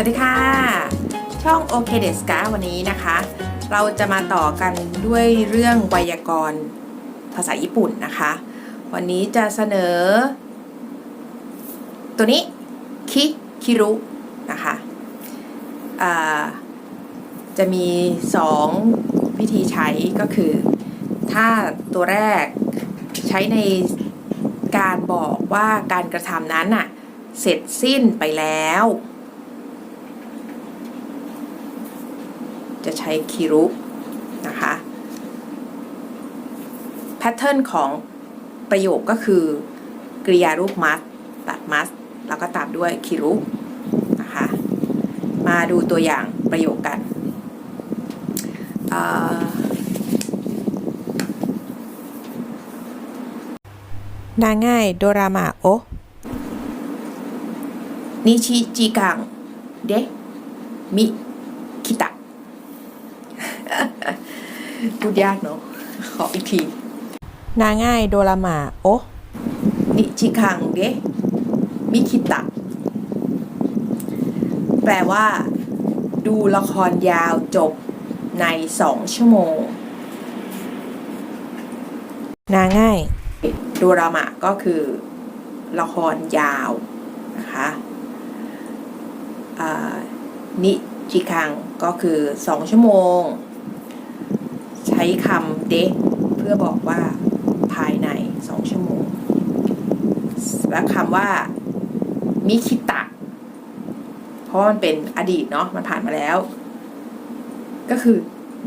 วัสดีค่ะ ช่องโอเคเดสกาวันนี้นะคะ เราจะมาต่อกันด้วยเรื่องไวยากรณ์ภาษาญี่ปุ่นนะคะ วันนี้จะเสนอ ตัวนี้ คิคิรุ นะคะจะมี 2 วิธีใช้ก็คือ ถ้าตัวแรกใช้ในการบอกว่าการกระทำนั้นน่ะเสร็จสิ้นไปแล้ว จะใช้คิรุนะคะแพทเทิร์นของประโยคก็คือกริยารูปมัสตัดมัสแล้วก็ตามด้วยคิรุนะคะมาดูตัวอย่างประโยคกันอ่านาง่ายโดรามาโอนิชิจิกังเดะมิคิตะ พูดยากเนาะขออีกทีนาง่ายโดรามาโอนิชิคังเดะมิคิตะ แปลว่า ดูละครยาวจบในสองชั่วโมง นาง่ายโดรามะก็คือ ละครยาวนะคะอ่านิจิคังก็คือ2ชั่วโมงใช้คำเดะเพื่อบอกว่าภายใน2ชั่วโมง และคำว่า มิคิตะ เพราะมันเป็นอดีตเนาะมันผ่านมาแล้ว ก็คือ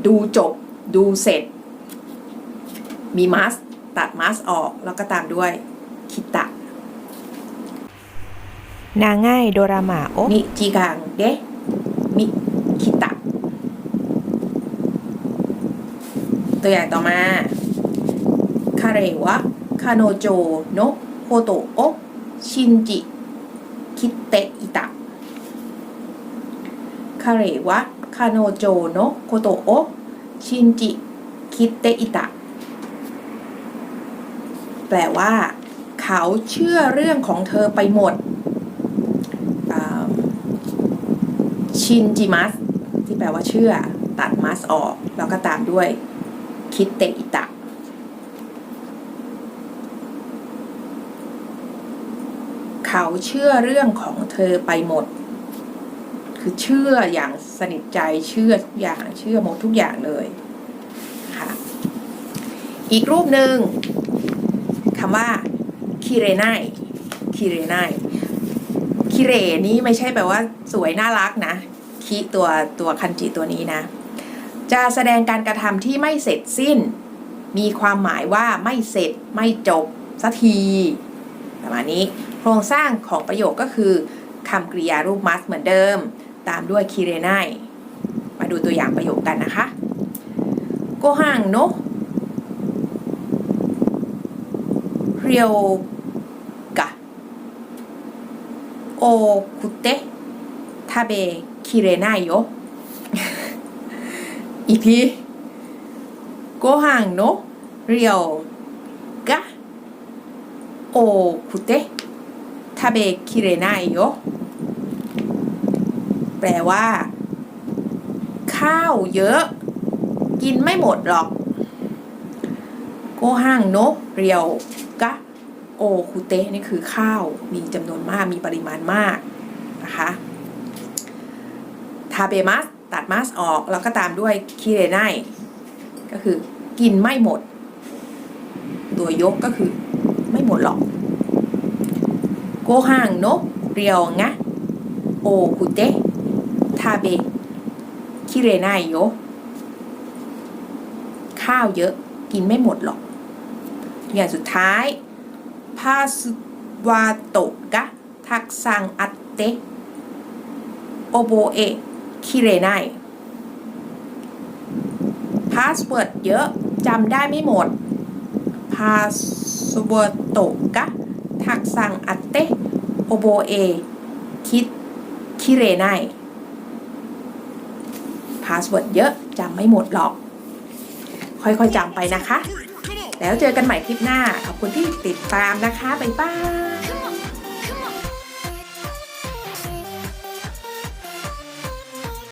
ดูจบ ดูเสร็จ มีมัสตัดมัสออกแล้วก็ตามด้วยคิตะนาง่ายโดรามาโอนิจิกังเดะมิคิตะ ตัวอย่างต่อมาคาเรวะคาโนโจโนโคโตโอชินจิคิเตอิตะคาเรวะคาโนโจโนโคโตโอชินจิคิเตอิตะแปลว่า เขาเชื่อเรื่องของเธอไปหมดชินจิมัสที่แปลว่าเชื่อตัดมัสออก แล้วก็ตามด้วย คิดเตอิตะ เขาเชื่อเรื่องของเธอไปหมด คือเชื่ออย่างสนิทใจเชื่อทุกอย่างเชื่อหมดทุกอย่างเลยค่ะอีกรูปหนึ่งคำว่าคิเรไนคิเรไนคิเรนี้ไม่ใช่แปลว่าสวยน่ารักนะ คิตัวตัวคันจิตัวนี้นะ จะแสดงการกระทำที่ไม่เสร็จสิ้น มีความหมายว่าไม่เสร็จไม่จบสักทีประมาณนี้โครงสร้างของประโยคก็คือคำกริยารูปมัสเหมือนเดิม ตามด้วยคิเรไนมาดูตัวอย่างประโยคกันนะคะโกฮังโนเรียวกะโอคุเตะทาเบคิเรนายโย อีกทีโกฮังโนเรียวกะโอคุเตะทาเบคิเรนายโยแปลว่า ข้าวเยอะ กินไม่หมดหรอกโกฮังโนเรียวกะโอคุเตะนี่คือข้าวมีจำนวนมากมีปริมาณมากนะคะทาเบมัส ตัดมัสออกแล้วก็ตามด้วยคิเรไนก็คือกินไม่หมด ตัวยกก็คือไม่หมดหรอก โกฮังโนเรียวงะ โอคุเตะทาเบคิเรไนโยข้าวเยอะกินไม่หมดหรอก อย่างสุดท้ายพาสวาโตกะ ทักซังอัตเตโอโบเอ คิเรไนพาสเวิร์ดเยอะจำได้ไม่หมดพาสเวาโตกะทักซังอัตเตโอโบเอคิดคิเรไนพาสเวิร์ดเยอะจำไม่หมดหรอก ค่อยๆจำไปนะคะ แล้วเจอกันใหม่คลิปหน้า ขอบคุณที่ติดตามนะคะ บ๊ายบาย